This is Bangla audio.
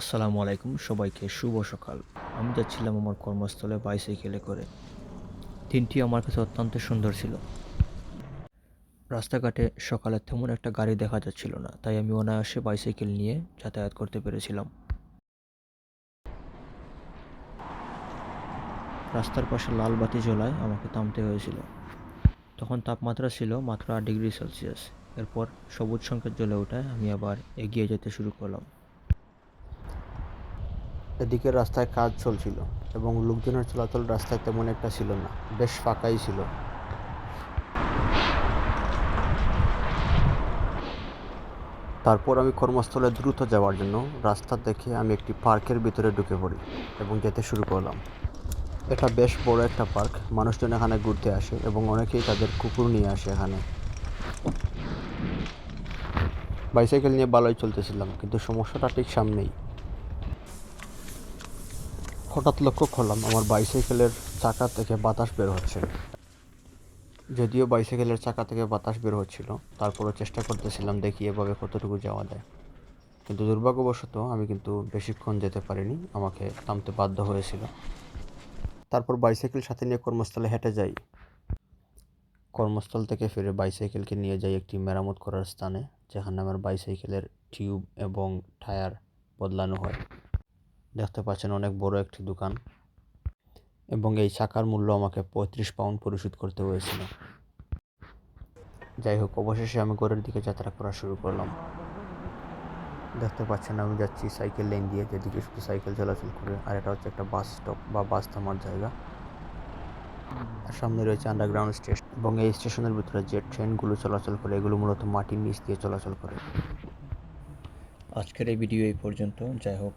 আসসালামু আলাইকুম, সবাইকে শুভ সকাল। আমি যাচ্ছিলাম আমার কর্মস্থলে বাইসাইকেলে করে। দিনটি আমার কাছে অত্যন্ত সুন্দর ছিল। রাস্তাঘাটে সকালে তেমন একটা গাড়ি দেখা যাচ্ছিল না, তাই আমি অনায়াসে বাইসাইকেল নিয়ে যাতায়াত করতে পেরেছিলাম। রাস্তার পাশে লাল বাতি জ্বলায় আমাকে থামতে হয়েছিল। তখন তাপমাত্রা ছিল মাত্র আট ডিগ্রি সেলসিয়াস। এরপর সবুজ সংকেত জ্বলে ওঠায় আমি আবার এগিয়ে যেতে শুরু করলাম। এদিকে রাস্তায় কাজ চলছিল এবং লোকজনের চলাচল রাস্তায় তেমন একটা ছিল না, বেশ ফাঁকাই ছিল। তারপর আমি কর্মস্থলে দ্রুত যাওয়ার জন্য রাস্তা দেখে আমি একটি পার্কের ভিতরে ঢুকে পড়ি এবং যেতে শুরু করলাম। এটা বেশ বড় একটা পার্ক, মানুষজন এখানে ঘুরতে আসে এবং অনেকেই তাদের কুকুর নিয়ে আসে এখানে। বাইসাইকেল নিয়ে ভালোই চলতেছিলাম, কিন্তু সমস্যাটা ঠিক সামনেই। হঠাৎ লক্ষ্য করলাম আমার বাইসাইকেলের চাকা থেকে বাতাস বের হচ্ছে। যদিও বাইসাইকেলের চাকা থেকে বাতাস বের হচ্ছিল, তারপরও চেষ্টা করতেছিলাম দেখি এভাবে কতটুকু যাওয়া যায়। কিন্তু দুর্ভাগ্যবশত আমি কিন্তু বেশিক্ষণ যেতে পারিনি, আমাকে থামতে বাধ্য হয়েছিল। তারপর বাইসাইকেল সাথে নিয়ে কর্মস্থলে হেঁটে যাই। কর্মস্থল থেকে ফিরে বাইসাইকেলকে নিয়ে যাই একটি মেরামত করার স্থানে, যেখানে আমার বাইসাইকেলের টিউব এবং টায়ার বদলানো হয়। দেখতে পাচ্ছেন অনেক বড় একটি দোকান এবং এই চাকার মূল্য আমাকে পঁয়ত্রিশ পাউন্ড পরিশোধ করতে হয়েছিল। যাই হোক, অবশেষে আমি ঘরের দিকে যাত্রা করা শুরু করলাম। দেখতে পাচ্ছেন আমি যাচ্ছি সাইকেল লেন দিয়ে, যেদিকে শুধু সাইকেল চলাচল করে, আর এটা হচ্ছে একটা বাস স্টপ বা বাস থামার জায়গা। আর সামনে রয়েছে আন্ডারগ্রাউন্ড স্টেশন এবং এই স্টেশনের ভিতরে যে ট্রেনগুলো চলাচল করে, এগুলো মূলত মাটির নিচ দিয়ে চলাচল করে। আজকের এই ভিডিও এই পর্যন্ত। যাই হোক